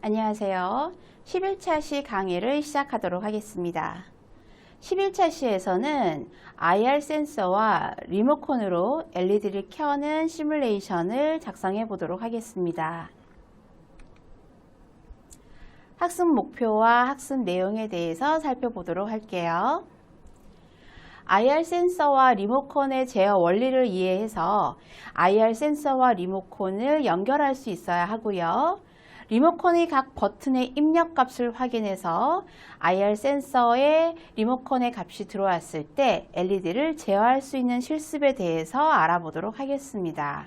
안녕하세요. 11차 시 강의를 시작하도록 하겠습니다. 11차 시에서는 IR 센서와 리모컨으로 LED를 켜는 시뮬레이션을 작성해 보도록 하겠습니다. 학습 목표와 학습 내용에 대해서 살펴보도록 할게요. IR 센서와 리모컨의 제어 원리를 이해해서 IR 센서와 리모컨을 연결할 수 있어야 하고요. 리모컨의 각 버튼의 입력 값을 확인해서 IR 센서에 리모컨의 값이 들어왔을 때 LED를 제어할 수 있는 실습에 대해서 알아보도록 하겠습니다.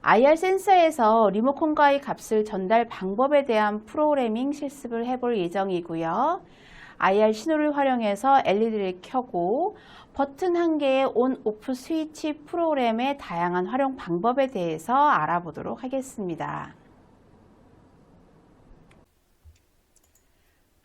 IR 센서에서 리모컨과의 값을 전달 방법에 대한 프로그래밍 실습을 해볼 예정이고요. IR 신호를 활용해서 LED를 켜고 버튼 한 개의 온, 오프 스위치 프로그램의 다양한 활용 방법에 대해서 알아보도록 하겠습니다.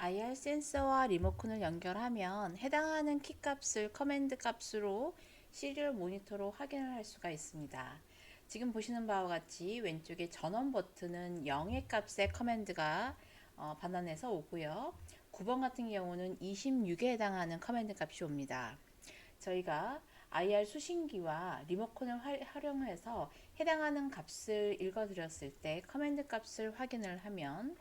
IR 센서와 리모컨을 연결하면 해당하는 키 값을 커맨드 값으로 시리얼 모니터로 확인을 할 수가 있습니다. 지금 보시는 바와 같이 왼쪽에 전원 버튼은 0의 값의 커맨드가 어, 반환해서 오고요. 9번 같은 경우는 26에 해당하는 커맨드 값이 옵니다. 저희가 IR 수신기와 리모컨을 활용해서 해당하는 값을 읽어드렸을 때 커맨드 값을 확인을 하면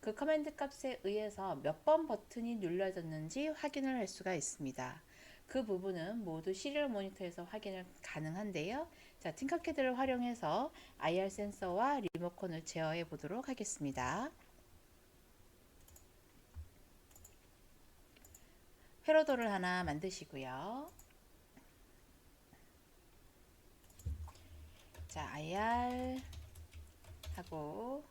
그 커맨드 값에 의해서 몇 번 버튼이 눌러졌는지 확인을 할 수가 있습니다. 그 부분은 모두 시리얼 모니터에서 확인을 가능한데요. 자, 팅커캐드를 활용해서 IR 센서와 리모컨을 제어해 보도록 하겠습니다. 회로도를 하나 만드시고요. 자, IR 하고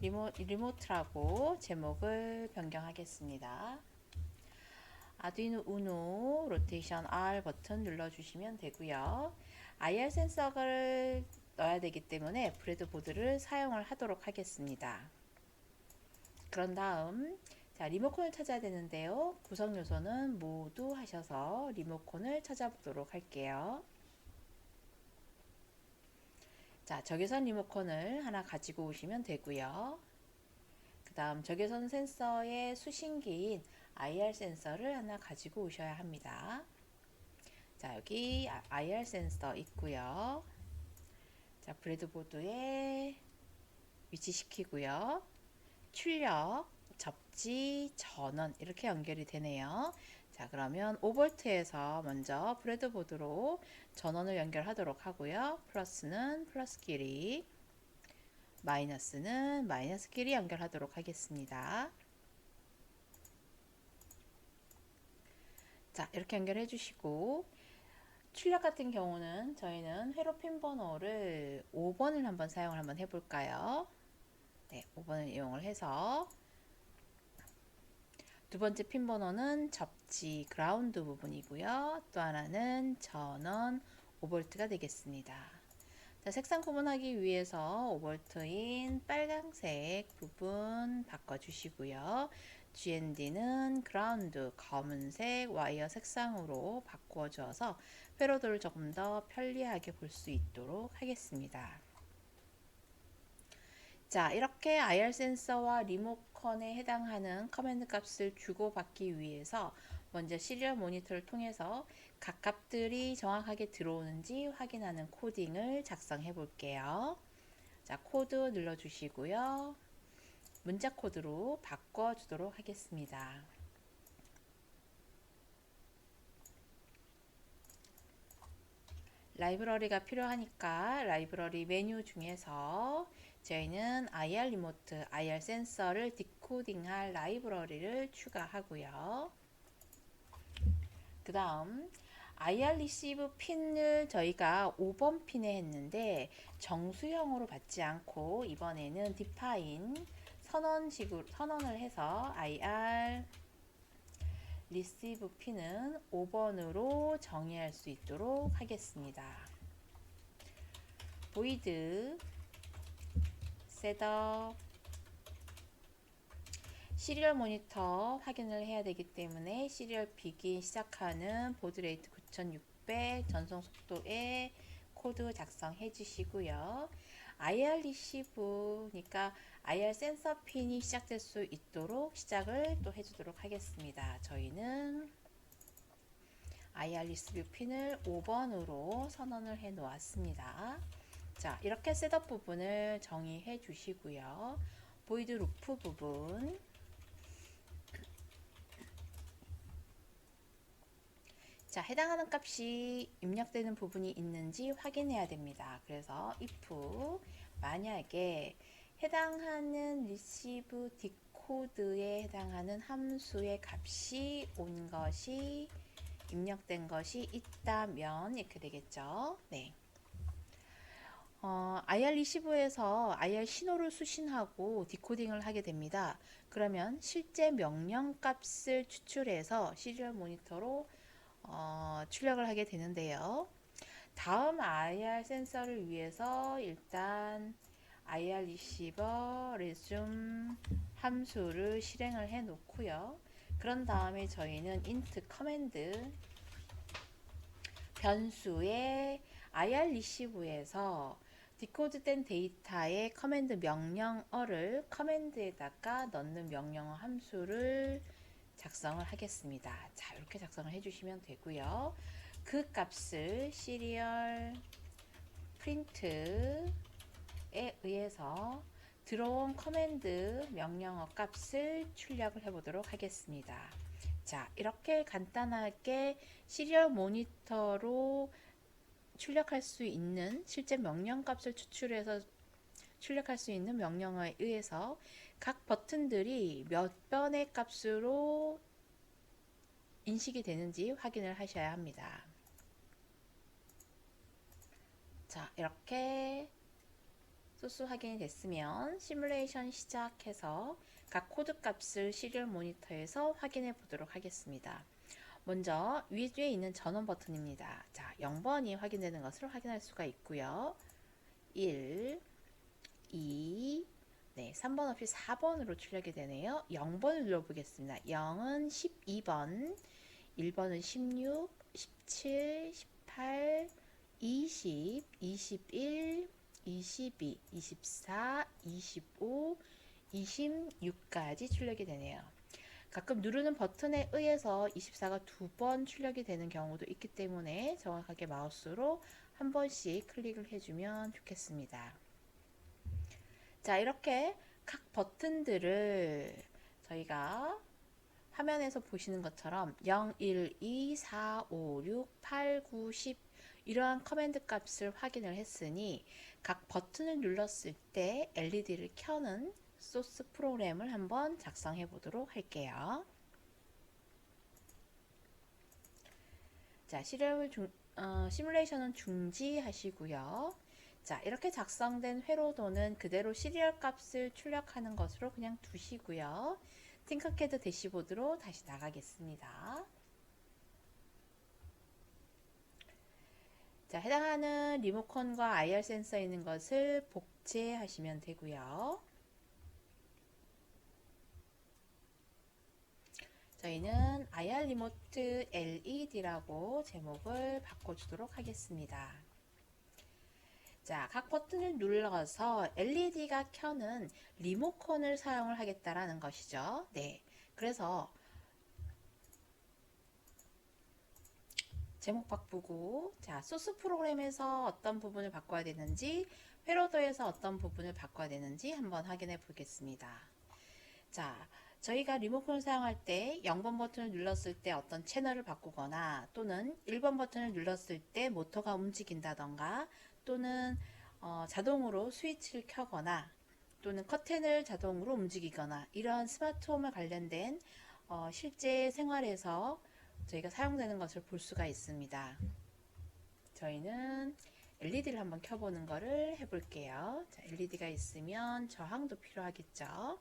리모, 리모트라고 제목을 변경하겠습니다. 아두이노 우노 로테이션 R 버튼 눌러주시면 되고요. IR 센서를 넣어야 되기 때문에 브레드보드를 사용을 하도록 하겠습니다. 그런 다음 자 리모컨을 찾아야 되는데요. 구성 요소는 모두 하셔서 리모컨을 찾아보도록 할게요. 자, 적외선 리모컨을 하나 가지고 오시면 되고요. 그 다음 적외선 센서의 수신기인 IR 센서를 하나 가지고 오셔야 합니다. 자, 여기 IR 센서 있고요. 자, 브레드보드에 위치시키고요. 출력, 접지, 전원 이렇게 연결이 되네요. 자 그러면 5V에서 먼저 브레드보드로 전원을 연결하도록 하고요. 플러스는 플러스 길이 마이너스는 마이너스 길이 연결하도록 하겠습니다. 자 이렇게 연결해 주시고 출력 같은 경우는 저희는 회로 핀 번호를 5번을 한번 사용을 한번 해볼까요? 네, 5번을 이용을 해서 두 번째 핀 번호는 접지 그라운드 부분이고요. 또 하나는 전원 5V가 되겠습니다. 자, 색상 구분하기 위해서 5V인 빨강색 부분 바꿔주시고요. GND는 그라운드 검은색 와이어 색상으로 줘서 회로도를 조금 더 편리하게 볼 수 있도록 하겠습니다. 자, 이렇게 IR 센서와 리모컨에 해당하는 커맨드 값을 주고받기 위해서 먼저 시리얼 모니터를 통해서 각 값들이 정확하게 들어오는지 확인하는 코딩을 작성해 볼게요. 자, 코드 눌러 주시고요. 문자 코드로 바꿔 주도록 하겠습니다. 라이브러리가 필요하니까 라이브러리 메뉴 중에서 저희는 IR 리모트, IR 센서를 디코딩할 라이브러리를 추가하고요. 그 다음 IR 리시브 핀을 저희가 5번 핀에 했는데 정수형으로 받지 않고 이번에는 디파인 선언식으로 선언을 해서 IR 리시브 핀은 5번으로 정의할 수 있도록 하겠습니다. 보이드 셋업 시리얼 모니터 확인을 해야 되기 때문에 시리얼 비기 시작하는 보드 레이트 9600 전송 속도에 코드 작성해 주시고요. IR 리시브니까 IR 센서 핀이 시작될 수 있도록 시작을 또 해주도록 하겠습니다. 저희는 IR 리시브 핀을 5번으로 선언을 해 놓았습니다. 자, 이렇게 셋업 부분을 정의해 주시고요. 보이드 루프 부분 자, 해당하는 값이 입력되는 부분이 있는지 확인해야 됩니다. 그래서 if 만약에 해당하는 receive 디코드에 해당하는 함수의 값이 온 것이 입력된 것이 있다면 이렇게 되겠죠. 네. 어, IR 리시브에서 IR 신호를 수신하고 디코딩을 하게 됩니다. 그러면 실제 명령 값을 추출해서 시리얼 모니터로 어, 출력을 하게 되는데요. 다음 IR 센서를 위해서 일단 IR 리시버 resume 함수를 실행을 해 놓고요. 그런 다음에 저희는 int 커맨드 변수의 IR 리시브에서 디코드된 데이터의 커맨드 명령어를 커맨드에다가 넣는 명령어 함수를 작성을 하겠습니다. 자, 이렇게 작성을 해주시면 되고요. 그 값을 시리얼 프린트에 의해서 들어온 커맨드 명령어 값을 출력을 해보도록 하겠습니다. 자, 이렇게 간단하게 시리얼 모니터로 출력할 수 있는 실제 명령 값을 추출해서 출력할 수 있는 명령어에 의해서 각 버튼들이 몇 번의 값으로 인식이 되는지 확인을 하셔야 합니다. 자, 이렇게 소스 확인이 됐으면 시뮬레이션 시작해서 각 코드 값을 시리얼 모니터에서 확인해 보도록 하겠습니다. 먼저 위에 있는 전원 버튼입니다. 자, 0번이 확인되는 것을 확인할 수가 있고요. 1, 2, 네, 3번 없이 4번으로 출력이 되네요. 0번을 눌러보겠습니다. 0은 12번, 1번은 16, 17, 18, 20, 21, 22, 24, 25, 26까지 출력이 되네요. 가끔 누르는 버튼에 의해서 24가 두 번 출력이 되는 경우도 있기 때문에 정확하게 마우스로 한 번씩 클릭을 해주면 좋겠습니다. 자, 이렇게 각 버튼들을 저희가 화면에서 보시는 것처럼 0, 1, 2, 4, 5, 6, 8, 9, 10 이러한 커맨드 값을 확인을 했으니 각 버튼을 눌렀을 때 LED를 켜는 소스 프로그램을 한번 작성해 보도록 할게요. 자, 시리얼 중, 어, 시뮬레이션은 중지하시고요. 자, 이렇게 작성된 회로도는 그대로 시리얼 값을 출력하는 것으로 그냥 두시고요. 팅커캐드 대시보드로 다시 나가겠습니다. 자, 해당하는 리모컨과 IR 센서 있는 것을 복제하시면 되고요. 저희는 IR 리모트 LED라고 제목을 바꿔주도록 하겠습니다. 자, 각 버튼을 눌러서 LED가 켜는 리모컨을 사용을 하겠다라는 것이죠. 네. 그래서 제목 바꾸고 자 소스 프로그램에서 어떤 부분을 바꿔야 되는지 회로도에서 어떤 부분을 바꿔야 되는지 한번 확인해 보겠습니다. 자 저희가 리모컨을 사용할 때 0번 버튼을 눌렀을 때 어떤 채널을 바꾸거나 또는 1번 버튼을 눌렀을 때 모터가 움직인다던가 또는 어, 자동으로 스위치를 켜거나 또는 커튼을 자동으로 움직이거나 이러한 스마트홈에 관련된 어, 실제 생활에서 저희가 사용되는 것을 볼 수가 있습니다. 저희는 LED를 한번 켜보는 것을 해볼게요. 자, LED가 있으면 저항도 필요하겠죠.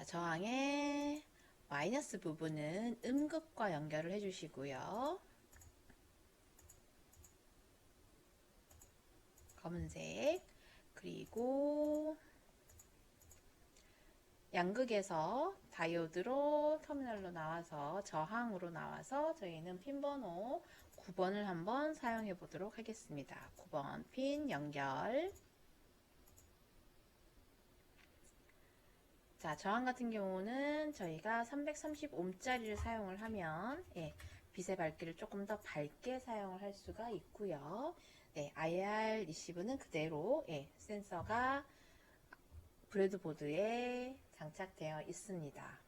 자, 저항의 마이너스 부분은 음극과 연결을 해주시고요. 검은색 그리고 양극에서 다이오드로 터미널로 나와서 저항으로 나와서 저희는 핀 번호 9번을 한번 사용해 보도록 하겠습니다. 9번 핀 연결. 자, 저항 같은 경우는 저희가 330ohm짜리를 사용을 하면 예, 빛의 밝기를 조금 더 밝게 사용을 할 수가 있고요. 네, IR 리시브는 그대로 예, 센서가 브레드보드에 장착되어 있습니다.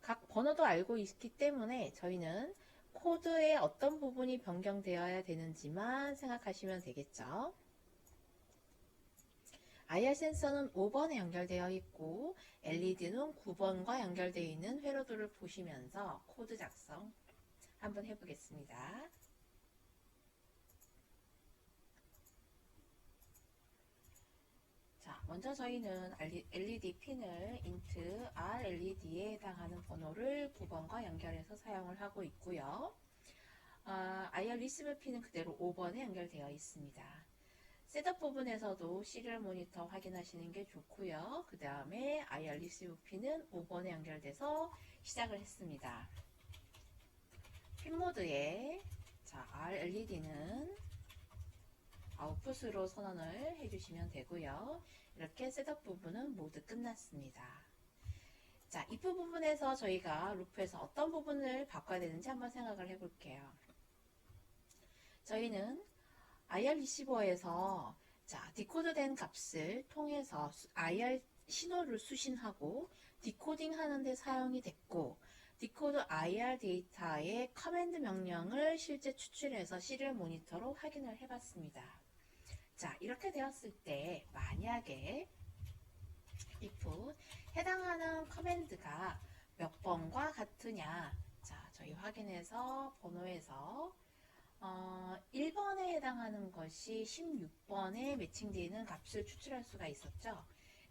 각 번호도 알고 있기 때문에 저희는 코드의 어떤 부분이 변경되어야 되는지만 생각하시면 되겠죠. IR 센서는 5번에 연결되어 있고 LED는 9번과 연결되어 있는 회로도를 보시면서 코드 작성 한번 해보겠습니다. 자, 먼저 저희는 LED 핀을 인트 RLED에 해당하는 번호를 9번과 연결해서 사용을 하고 있고요. 아, IR 리시브 핀은 그대로 5번에 연결되어 있습니다. 셋업 부분에서도 시리얼 모니터 확인하시는 게 좋고요. 그 다음에 IR 리시브 핀은 5번에 연결돼서 시작을 했습니다. 핀 모드에 자, RLED는 아웃풋으로 선언을 해주시면 되고요. 이렇게 셋업 부분은 모두 끝났습니다. 자, 이 부분에서 저희가 루프에서 어떤 부분을 바꿔야 되는지 한번 생각을 해볼게요. 저희는 IR 리시버에서 자, 디코드된 값을 통해서 IR 신호를 수신하고 디코딩 하는데 사용이 됐고 디코드 IR 데이터의 커맨드 명령을 실제 추출해서 시리얼 모니터로 확인을 해봤습니다. 자, 이렇게 되었을 때 만약에 if 해당하는 커맨드가 몇 번과 같으냐 자, 저희 확인해서 번호에서 어, 1번에 해당하는 것이 16번에 매칭되어 있는 값을 추출할 수가 있었죠.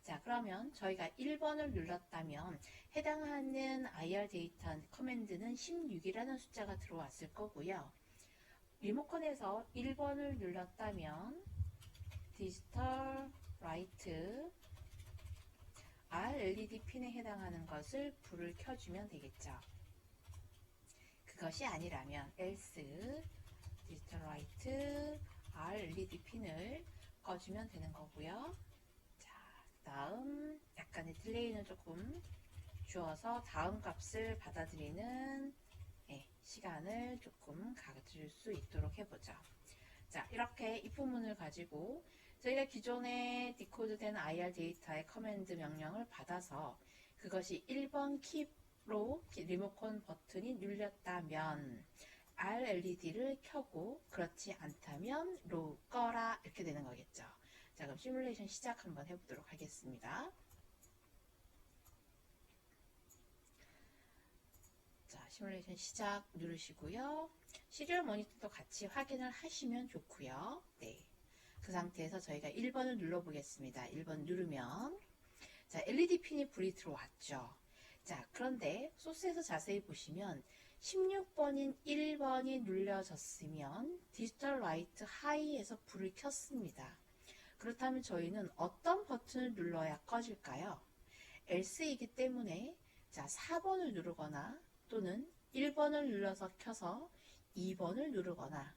자, 그러면 저희가 1번을 눌렀다면 해당하는 IR 데이터 커맨드는 16이라는 숫자가 들어왔을 거고요. 리모컨에서 1번을 눌렀다면 디지털 라이트 RLED 핀에 해당하는 것을 불을 켜주면 되겠죠. 그것이 아니라면 else 디지털 라이트 RLED 핀을 꺼주면 되는 거고요. 자, 다음 약간의 딜레이는 조금 주어서 다음 값을 받아들이는 예, 시간을 조금 가질 수 있도록 해보죠. 자, 이렇게 이 부분을 가지고 저희가 기존에 디코드된 IR 데이터의 커맨드 명령을 받아서 그것이 1번 킵로 리모컨 버튼이 눌렸다면 RLED를 켜고 그렇지 않다면 로 꺼라 이렇게 되는 거겠죠. 자, 그럼 시뮬레이션 시작 한번 해보도록 하겠습니다. 자, 시뮬레이션 시작 누르시고요. 시리얼 모니터도 같이 확인을 하시면 좋고요. 네. 그 상태에서 저희가 1번을 눌러보겠습니다. 1번 누르면 자, LED 핀이 불이 들어왔죠. 자, 그런데 소스에서 자세히 보시면 16번인 1번이 눌려졌으면 디지털 라이트 하이에서 불을 켰습니다. 그렇다면 저희는 어떤 버튼을 눌러야 꺼질까요? else이기 때문에 자, 4번을 누르거나 또는 1번을 눌러서 켜서 2번을 누르거나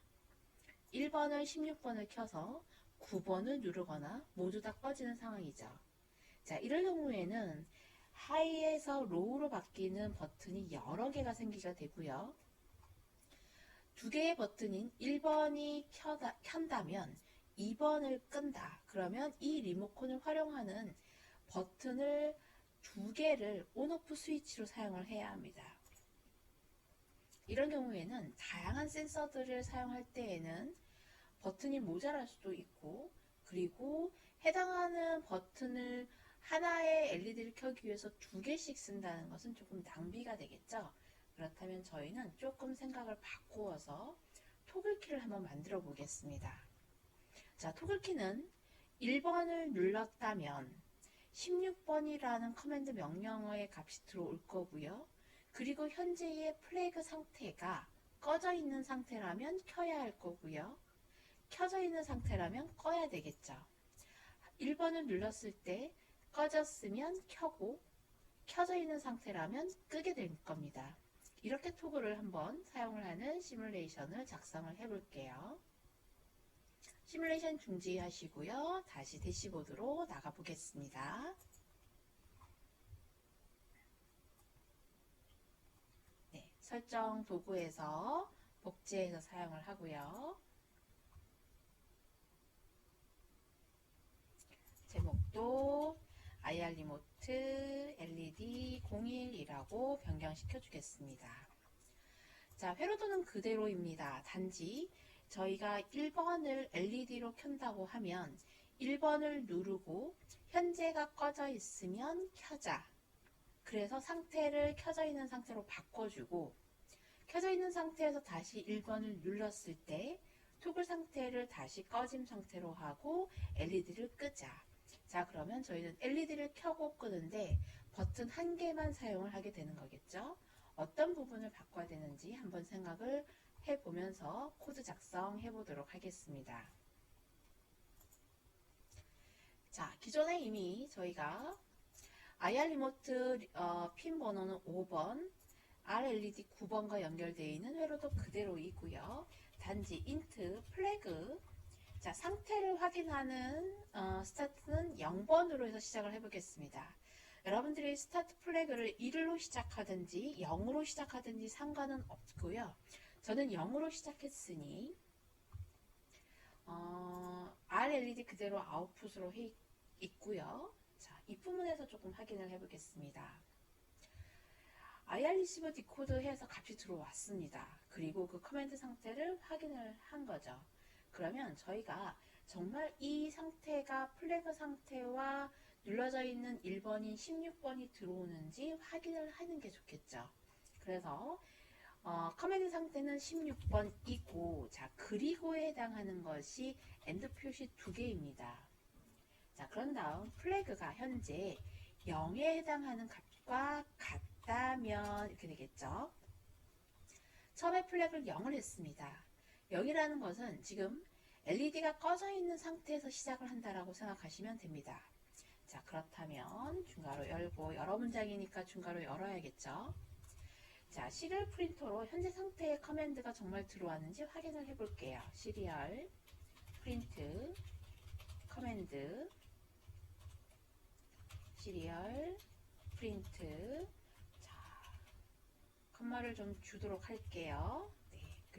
1번을 16번을 켜서 9번을 누르거나 모두 다 꺼지는 상황이죠. 자, 이럴 경우에는 하이에서 로우로 바뀌는 버튼이 여러 개가 생기게 되고요. 두 개의 버튼인 1번이 켜다, 켠다면 2번을 끈다. 그러면 이 리모컨을 활용하는 버튼을 두 개를 온오프 스위치로 사용을 해야 합니다. 이런 경우에는 다양한 센서들을 사용할 때에는 버튼이 모자랄 수도 있고 그리고 해당하는 버튼을 하나의 LED를 켜기 위해서 두 개씩 쓴다는 것은 조금 낭비가 되겠죠. 그렇다면 저희는 조금 생각을 바꾸어서 토글키를 한번 만들어 보겠습니다. 자, 토글키는 1번을 눌렀다면 16번이라는 커맨드 명령어의 값이 들어올 거고요. 그리고 현재의 플래그 상태가 꺼져 있는 상태라면 켜야 할 거고요. 켜져 있는 상태라면 꺼야 되겠죠. 1번을 눌렀을 때 꺼졌으면 켜고 켜져 있는 상태라면 끄게 될 겁니다. 이렇게 토글을 한번 사용을 하는 시뮬레이션을 작성을 해 볼게요. 시뮬레이션 중지하시고요. 다시 대시보드로 나가 보겠습니다. 네, 설정 도구에서 복제해서 사용을 하고요. 제목도 IR 리모트 LED 01이라고 변경시켜 주겠습니다. 자, 회로도는 그대로입니다. 단지 저희가 1번을 LED로 켠다고 하면 1번을 누르고 현재가 꺼져 있으면 켜자. 그래서 상태를 켜져 있는 상태로 바꿔주고 켜져 있는 상태에서 다시 1번을 눌렀을 때 토글 상태를 다시 꺼짐 상태로 하고 LED를 끄자. 자, 그러면 저희는 LED를 켜고 끄는데 버튼 한 개만 사용을 하게 되는 거겠죠. 어떤 부분을 바꿔야 되는지 한번 생각을 해보면서 코드 작성해 보도록 하겠습니다. 자, 기존에 이미 저희가 IR 리모트 어, 핀 번호는 5번, RLED 9번과 연결되어 있는 회로도 그대로이고요. 단지 인트 플래그 자, 상태를 확인하는 어, 스타트는 0번으로 해서 시작을 해보겠습니다. 여러분들이 스타트 플래그를 1로 시작하든지 0으로 시작하든지 상관은 없고요. 저는 0으로 시작했으니 어, RLED 그대로 아웃풋으로 해 있고요. 자, 이 부분에서 조금 확인을 해보겠습니다. IR 리시버 디코드 해서 값이 들어왔습니다. 그리고 그 커맨드 상태를 확인을 한 거죠. 그러면 저희가 정말 이 상태가 플래그 상태와 눌러져 있는 1번인 16번이 들어오는지 확인을 하는 게 좋겠죠. 그래서 어, 커맨드 상태는 16번이고 자 그리고에 해당하는 것이 엔드 표시 두 개입니다. 자 그런 다음 플래그가 현재 0에 해당하는 값과 같다면 이렇게 되겠죠. 처음에 플래그를 0을 했습니다. 0이라는 것은 지금 LED가 꺼져 있는 상태에서 시작을 한다라고 생각하시면 됩니다. 자, 그렇다면 중괄호 열고 여러 문장이니까 중괄호 열어야겠죠. 자, 시리얼 프린터로 현재 상태의 커맨드가 정말 들어왔는지 확인을 해 볼게요. 시리얼 프린트 커맨드 시리얼 프린트 자, 컴마를 좀 주도록 할게요.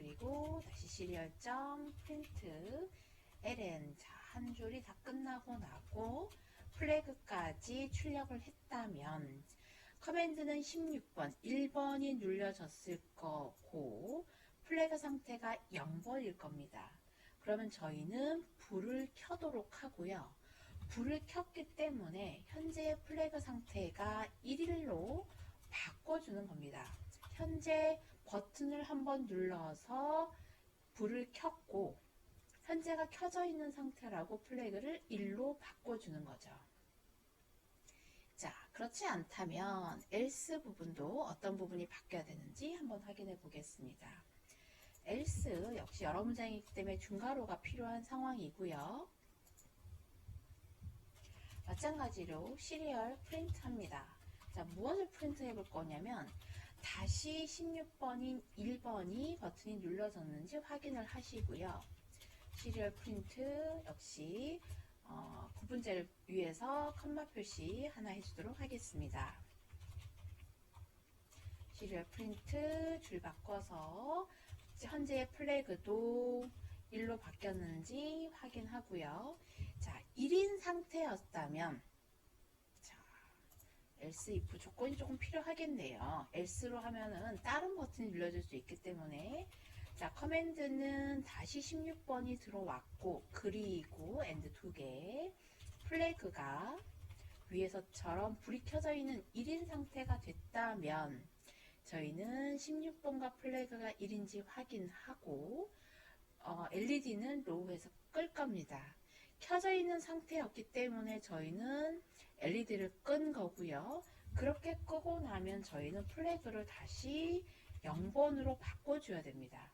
네, 그리고 다시 시리얼 점 프린트 ln 자, 한 줄이 다 끝나고 나고 플래그까지 출력을 했다면 커맨드는 16번 1번이 눌려졌을 거고 플래그 상태가 0번일 겁니다. 그러면 저희는 불을 켜도록 하고요. 불을 켰기 때문에 현재 플래그 상태가 1일로 바꿔주는 겁니다. 현재 버튼을 한번 눌러서 불을 켰고 현재가 켜져 있는 상태라고 플래그를 1로 바꿔주는 거죠. 자, 그렇지 않다면 else 부분도 어떤 부분이 바뀌어야 되는지 한번 확인해 보겠습니다. else 역시 여러 문장이기 때문에 중괄호가 필요한 상황이고요. 마찬가지로 시리얼 프린트 합니다. 자, 무엇을 프린트 해 볼 거냐면 다시 16번인 1번이 버튼이 눌러졌는지 확인을 하시고요. 시리얼 프린트 역시 어, 구분제를 위해서 컴마 표시 하나 해주도록 하겠습니다. 시리얼 프린트 줄 바꿔서 현재 플래그도 1로 바뀌었는지 확인하고요. 자, 1인 상태였다면 자, else if 조건이 조금 필요하겠네요. else로 하면은 다른 버튼이 눌러질 수 있기 때문에 자, 커맨드는 다시 16번이 들어왔고 그리고 엔드 두 개, 플래그가 위에서처럼 불이 켜져 있는 1인 상태가 됐다면 저희는 16번과 플래그가 1인지 확인하고 어, LED는 로우에서 끌 겁니다. 켜져 있는 상태였기 때문에 저희는 LED를 끈 거고요. 그렇게 끄고 나면 저희는 플래그를 다시 0번으로 바꿔줘야 됩니다.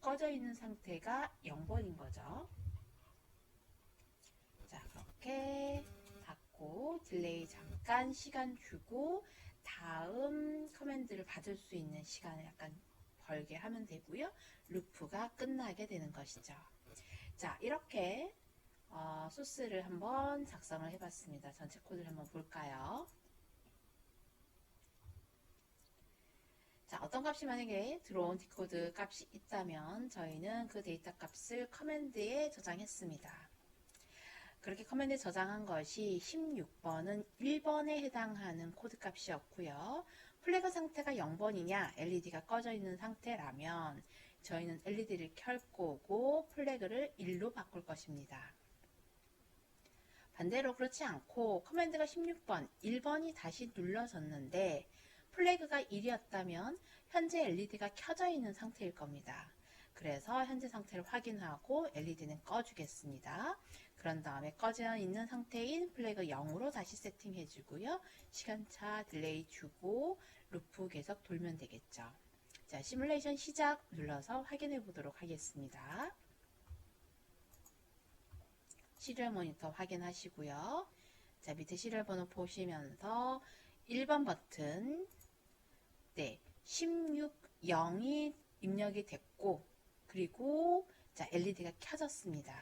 꺼져 있는 상태가 0번인 거죠. 자, 그렇게 닫고 딜레이 잠깐 시간 주고 다음 커맨드를 받을 수 있는 시간을 약간 벌게 하면 되고요. 루프가 끝나게 되는 것이죠. 자, 이렇게 어, 소스를 한번 작성을 해봤습니다. 전체 코드를 한번 볼까요? 자, 어떤 값이 만약에 들어온 디코드 값이 있다면 저희는 그 데이터 값을 커맨드에 저장했습니다. 그렇게 커맨드에 저장한 것이 16번은 1번에 해당하는 코드 값이었고요. 플래그 상태가 0번이냐 LED가 꺼져 있는 상태라면 저희는 LED를 켤 거고 플래그를 1로 바꿀 것입니다. 반대로 그렇지 않고 커맨드가 16번, 1번이 다시 눌러졌는데 플래그가 1이었다면 현재 LED가 켜져 있는 상태일 겁니다. 그래서 현재 상태를 확인하고 LED는 꺼주겠습니다. 그런 다음에 꺼져 있는 상태인 플래그 0으로 다시 세팅해 주고요. 시간차 딜레이 주고 루프 계속 돌면 되겠죠. 자, 시뮬레이션 시작 눌러서 확인해 보도록 하겠습니다. 시리얼 모니터 확인하시고요. 자, 밑에 시리얼 번호 보시면서 1번 버튼 네, 160이 입력이 됐고 그리고 자, LED가 켜졌습니다.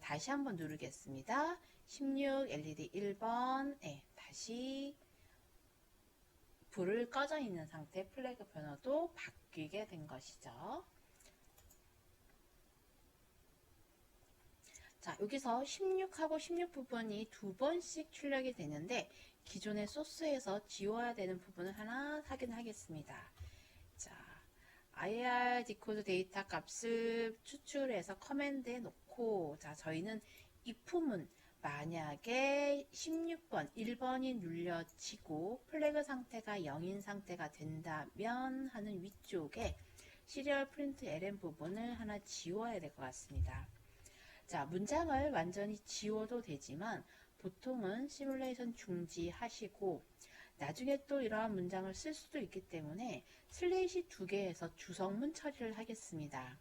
다시 한번 누르겠습니다. 16 LED 1번 네, 다시 불을 꺼져 있는 상태 플래그 번호도 바뀌게 된 것이죠. 자, 여기서 16하고 16 부분이 두 번씩 출력이 되는데 기존의 소스에서 지워야 되는 부분을 하나 확인하겠습니다. 자, IR 디코드 데이터 값을 추출해서 커맨드에 놓고 자, 저희는 이 품은 만약에 16번, 1번이 눌려지고 플래그 상태가 0인 상태가 된다면 하는 위쪽에 시리얼 프린트 LM 부분을 하나 지워야 될 것 같습니다. 자, 문장을 완전히 지워도 되지만 보통은 시뮬레이션 중지하시고 나중에 또 이러한 문장을 쓸 수도 있기 때문에 슬레이시 두 개에서 주성문 처리를 하겠습니다.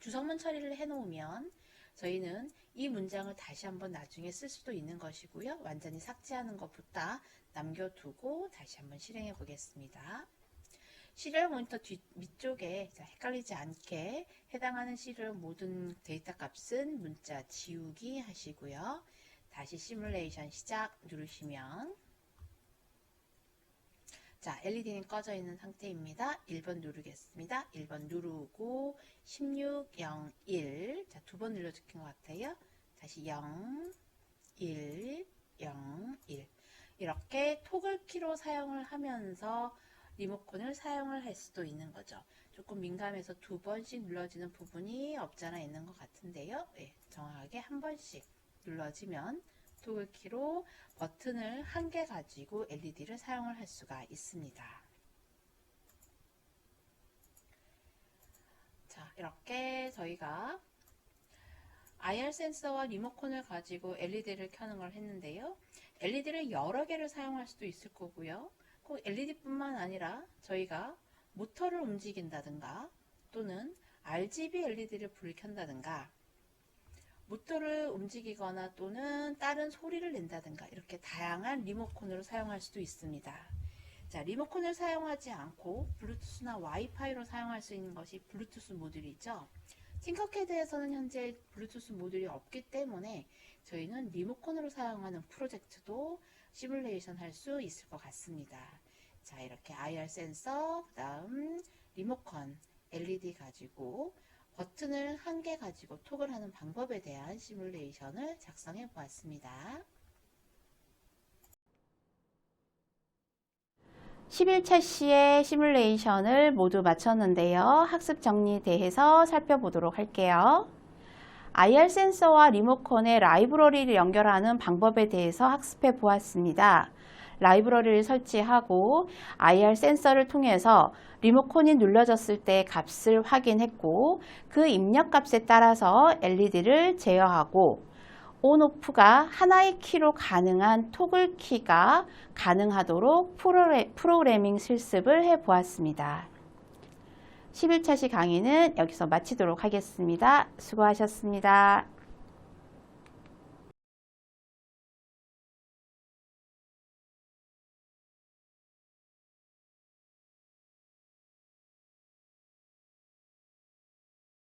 주성문 처리를 해놓으면 저희는 이 문장을 다시 한번 나중에 쓸 수도 있는 것이고요. 완전히 삭제하는 것보다 남겨두고 다시 한번 실행해 보겠습니다. 시리얼 모니터 뒤, 밑쪽에 자, 헷갈리지 않게 해당하는 시리얼 모든 데이터 값은 문자 지우기 하시고요. 다시 시뮬레이션 시작 누르시면 자, LED는 꺼져 있는 상태입니다. 1번 누르겠습니다. 1번 누르고 16, 0, 1. 자, 두 번 눌러주는 것 같아요. 다시 0, 1, 0, 1. 이렇게 토글 키로 사용을 하면서 리모컨을 사용을 할 수도 있는 거죠. 조금 민감해서 두 번씩 눌러지는 부분이 없잖아 있는 것 같은데요. 네, 정확하게 한 번씩 눌러지면 토글키로 버튼을 한 개 가지고 LED를 사용을 할 수가 있습니다. 자, 이렇게 저희가 IR 센서와 리모컨을 가지고 LED를 켜는 걸 했는데요. LED를 여러 개를 사용할 수도 있을 거고요. 꼭 LED뿐만 아니라 저희가 모터를 움직인다든가 또는 RGB LED를 불을 켠다든가 모터를 움직이거나 또는 다른 소리를 낸다든가 이렇게 다양한 리모컨으로 사용할 수도 있습니다. 자, 리모컨을 사용하지 않고 블루투스나 와이파이로 사용할 수 있는 것이 블루투스 모듈이죠. 팅커캐드에서는 현재 블루투스 모듈이 없기 때문에 저희는 리모컨으로 사용하는 프로젝트도 시뮬레이션 할 수 있을 것 같습니다. 자, 이렇게 IR 센서, 그 다음 리모컨, LED 가지고 버튼을 한 개 가지고 톡을 하는 방법에 대한 시뮬레이션을 작성해 보았습니다. 11차 시의 시뮬레이션을 모두 마쳤는데요. 학습 정리 대해서 살펴보도록 할게요. IR 센서와 리모컨의 라이브러리를 연결하는 방법에 대해서 학습해 보았습니다. 라이브러리를 설치하고 IR 센서를 통해서 리모컨이 눌러졌을 때 값을 확인했고 그 입력 값에 따라서 LED를 제어하고 온, 오프가 하나의 키로 가능한 토글 키가 가능하도록 프로그래밍 실습을 해 보았습니다. 11차 시 강의는 여기서 마치도록 하겠습니다. 수고하셨습니다.